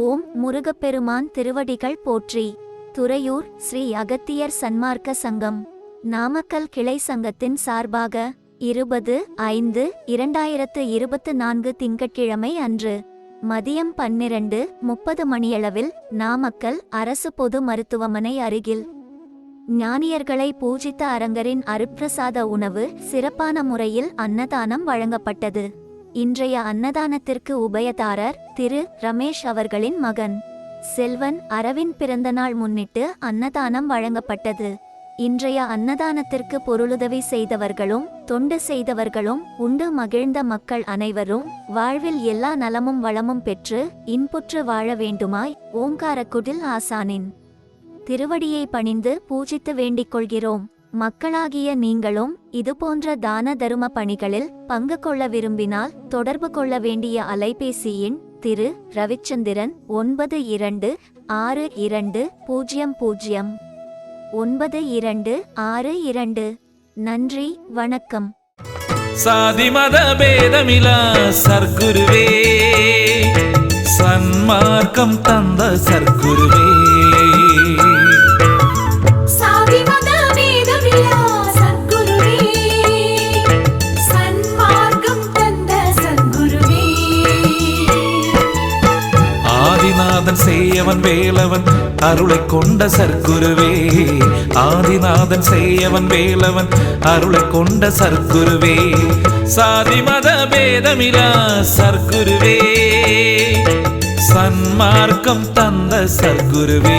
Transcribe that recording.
ஓம் முருகப்பெருமான் திருவடிகள் போற்றி. துறையூர் ஸ்ரீ அகத்தியர் சன்மார்க்க சங்கம். நாமக்கல் கிளை சங்கத்தின் சார்பாக இருபது ஐந்து இரண்டாயிரத்து இருபத்து நான்கு திங்கட்கிழமை அன்று மதியம் பன்னிரண்டு முப்பது மணியளவில் நாமக்கல் அரசு பொது மருத்துவமனை அருகில். ஞானியர்களை பூஜித்த அரங்கரின் அருப்பிரசாத உணவு சிறப்பான முறையில் அன்னதானம் வழங்கப்பட்டது. இன்றைய அன்னதானத்திற்கு உபயதாரர் திரு ரமேஷ் அவர்களின் மகன். செல்வன் அரவின் பிறந்தநாள் முன்னிட்டு அன்னதானம் வழங்கப்பட்டது. இன்றைய அன்னதானத்திற்கு பொருளுதவி செய்தவர்களும் தொண்டு செய்தவர்களும் உண்டு மகிழ்ந்த மக்கள் அனைவரும் வாழ்வில் எல்லா நலமும் வளமும் பெற்று இன்புற்று வாழ வேண்டுமாய் ஓங்காரக்குடில் ஆசானின். திருவடியை பணிந்து பூஜித்து வேண்டிக் கொள்கிறோம். மக்களாகிய நீங்களும் இதுபோன்ற தான தரும பணிகளில் பங்கு கொள்ள விரும்பினால் தொடர்பு கொள்ள வேண்டிய அலைபேசி எண் திரு ரவிச்சந்திரன் ஒன்பது இரண்டு ஆறு இரண்டு பூஜ்ஜியம் பூஜ்ஜியம் ஒன்பது இரண்டு ஆறு இரண்டு. நன்றி வணக்கம். சாதி மத பேதமிலா சர்க்குருவே. சன்மார்க்கம் தந்த சர்க்குருவே. ஆதிநாதன் செய்யவன் வேலவன் அருளை கொண்ட சர்க்குருவே. ஆதிநாதன் செய்யவன் வேலவன் அருளை கொண்ட சர்க்குருவே. சாதி மத பேதமிரா சர்க்குருவே. சன்மார்க்கம் தந்த சர்க்குருவே.